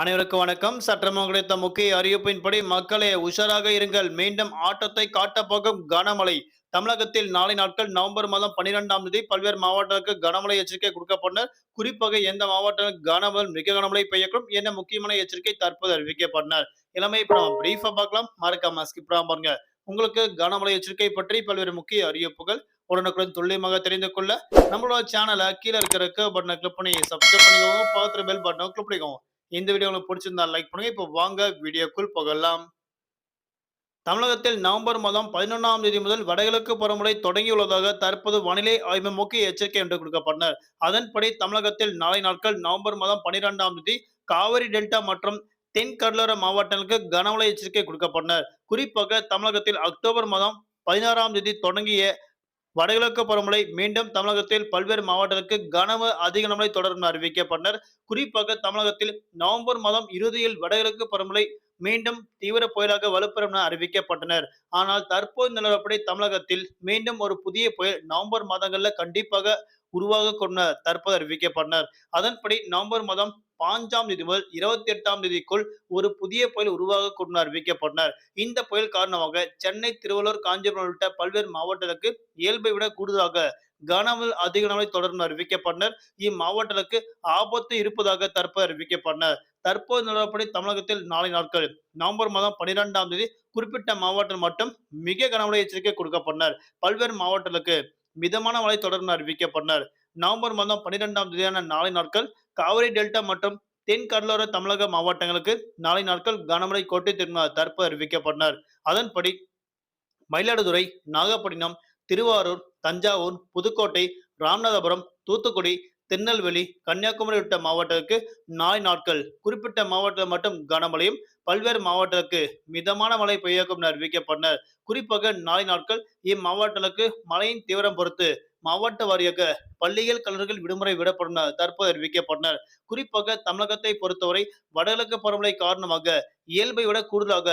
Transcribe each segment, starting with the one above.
அனைவருக்கும் வணக்கம். சற்றமும் கிடைத்த முக்கிய அறிவிப்பின்படி மக்களே உஷாராக இருங்கள். மீண்டும் ஆட்டத்தை காட்டப்போகும் கனமழை. தமிழகத்தில் நாளை நாட்கள் நவம்பர் மாதம் பன்னிரெண்டாம் தேதி பல்வேறு மாவட்டங்களுக்கு கனமழை எச்சரிக்கை கொடுக்கப்பட்டனர் குறிப்பாக எந்த மாவட்டத்தில் கனமழை மிக கனமழை பெய்யக்கூடும் என்ன முக்கியமான எச்சரிக்கை தற்போது அறிவிக்கப்பட்டனர். இளமை இப்போ நம்ம பிரீஃபா பார்க்கலாம். மறக்காம ஸ்கிப் பாருங்க. உங்களுக்கு கனமழை எச்சரிக்கை பற்றி பல்வேறு முக்கிய அறிவிப்புகள் உடனுக்குடன் துல்லியமாக தெரிந்து கொள்ள நம்மளோட சேனலை கீழே இருக்கிற பட்டனை கிளிக் பண்ணி சப்ஸ்கிரைப் பண்ணிக்கோங்க. பார்த்துட்டு பெல் பட்டனை கிளிக் பண்ணிக்கோங்க. இந்த வீடியோ உங்களுக்கு பிடிச்சிருந்தா லைக் பண்ணுங்க. இப்போ வாங்க வீடியோக்குள் போகலாம். தமிழகத்தில் நவம்பர் மாதம் பதினொன்றாம் தேதி முதல் வடகிழக்கு பருவமழை தொடங்கியுள்ளதாக தற்போது வானிலை ஆய்வு முக்கிய எச்சரிக்கை என்று கொடுக்கப்பட்டனர். அதன்படி தமிழகத்தில் நாளை நாட்கள் நவம்பர் மாதம் பனிரெண்டாம் தேதி காவிரி டெல்டா மற்றும் தென் கடலோர மாவட்டங்களுக்கு கனமழை எச்சரிக்கை கொடுக்கப்பட்டனர். குறிப்பாக தமிழகத்தில் அக்டோபர் மாதம் பதினாறாம் தேதி தொடங்கிய வடகிழக்கு பருவமழை மீண்டும் தமிழகத்தில் பல்வேறு மாவட்டங்களுக்கு கனமழை அதிக கனமழை தொடரும் அறிவிக்கப்பட்டனர். குறிப்பாக தமிழகத்தில் நவம்பர் மாதம் இறுதியில் வடகிழக்கு பருவமழை மீண்டும் தீவிர புயலாக வலுப்பெறும் என அறிவிக்கப்பட்டனர். ஆனால் தற்போது நிலவரப்படி தமிழகத்தில் மீண்டும் ஒரு புதிய புயல் நவம்பர் மாதங்கள்ல கண்டிப்பாக உருவாக கொண்ட தற்போது அறிவிக்கப்பட்டனர். அதன்படி நவம்பர் மாதம் பாஞ்சாம் தேதி முதல் இருபத்தி எட்டாம் தேதிக்குள் ஒரு புதிய புயல் உருவாக கொண்டு அறிவிக்கப்பட்டனர். இந்த புயல் காரணமாக சென்னை திருவள்ளூர் காஞ்சிபுரம் உள்ளிட்ட பல்வேறு மாவட்டங்களுக்கு இயல்பை விட கூடுதலாக கனமழை அதிக நாளை தொடர்ந்து அறிவிக்கப்பட்டனர் இம்மாவட்டங்களுக்கு ஆபத்து இருப்பதாக தற்போது அறிவிக்கப்பட்டனர் தற்போது நிலவரப்படி தமிழகத்தில் நாளை நாட்கள் நவம்பர் மாதம் பனிரெண்டாம் தேதி குறிப்பிட்ட மாவட்டம் மட்டும் மிக கனமழை எச்சரிக்கை கொடுக்கப்பட்டனர். பல்வேறு மாவட்டங்களுக்கு மிதமான மழை தொடர்ந்து அறிவிக்கப்பட்டனர் நவம்பர் மாதம் பன்னிரெண்டாம் தேதியான நாளை நாட்கள் காவிரி டெல்டா மற்றும் தென் கடலோர தமிழக மாவட்டங்களுக்கு நாளை நாட்கள் கனமழை கோட்டை திரும்ப தற்போது அறிவிக்கப்பட்டனர் அதன்படி மயிலாடுதுறை நாகப்பட்டினம் திருவாரூர் தஞ்சாவூர் புதுக்கோட்டை ராமநாதபுரம் தூத்துக்குடி திருநெல்வேலி கன்னியாகுமரி உள்ளிட்ட மாவட்டத்திற்கு நாளை நாட்கள். குறிப்பிட்ட மாவட்டத்தில் மட்டும் கனமழையும் பல்வேறு மாவட்டத்திற்கு மிதமான மழை பெய்யக்கும் என அறிவிக்கப்பட்டனர். குறிப்பாக நாளை நாட்கள் இம்மாவட்டங்களுக்கு மழையின் தீவிரம் பொறுத்து மாவட்ட வாரியாக பள்ளிகள் கல்லூரிகள் விடுமுறை விடப்படும் தற்போது அறிவிக்கப்பட்டனர். குறிப்பாக தமிழகத்தை பொறுத்தவரை வடகிழக்கு பருவமழை காரணமாக இயல்பை விட கூடுதலாக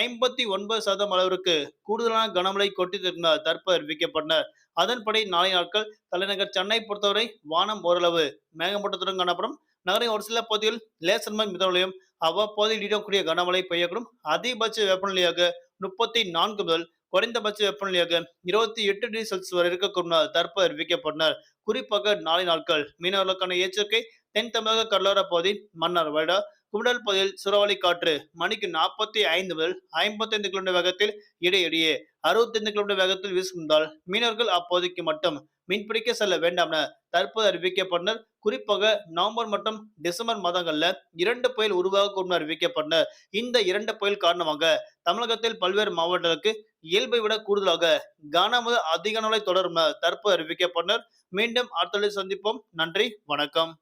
ஐம்பத்தி ஒன்பது சதம் அளவிற்கு கூடுதலான கனமழை கொட்டி திருந்தார் தற்போது அறிவிக்கப்பட்டனர் அதன்படி நாளை நாட்கள் தலைநகர் சென்னை பொறுத்தவரை வானம் ஓரளவு மேகமூட்டத்துடன் காணப்படும். நகரின் ஒரு சில பகுதியில் லேசன்மை மிதமலையும் அவ்வப்போது இடக்கூடிய கனமழை பெய்யக்கூடும். அதிகபட்ச வெப்பநிலையாக முப்பத்தி நான்கு முதல் குறைந்தபட்ச வெப்பநிலையாக இருபத்தி எட்டு டிகிரி செல்சியஸ் வரை இருக்கக்கூடும் என தற்போது அறிவிக்கப்பட்டனர். குறிப்பாக நாளை நாட்கள் மீனவர்களுக்கான எச்சரிக்கை தென் தமிழக கடலோர பகுதி மன்னார் வைடா குடல் பகுதியில் சுறாவளி காற்று மணிக்கு நாற்பத்தி ஐந்து முதல் ஐம்பத்தைந்து கிலோமீட்டர் வேகத்தில் இடையிடையே அறுபத்தைந்து கிலோமீட்டர் வேகத்தில் வீசுவதால் மீனவர்கள் அப்போதைக்கு மட்டும் மீன்பிடிக்க செல்ல வேண்டாம் என தற்போது அறிவிக்கப்பட்டனர். குறிப்பாக நவம்பர் மற்றும் டிசம்பர் மாதங்கள்ல இரண்டு புயல் உருவாகக்கூடும் அறிவிக்கப்பட்டனர். இந்த இரண்டு புயல் காரணமாக தமிழகத்தில் பல்வேறு மாவட்டங்களுக்கு இயல்பை விட கூடுதலாக கனமழை அதிக நாளை தொடரும் தற்போது அறிவிக்கப்பட்டனர். மீண்டும் அடுத்த சந்திப்போம். நன்றி வணக்கம்.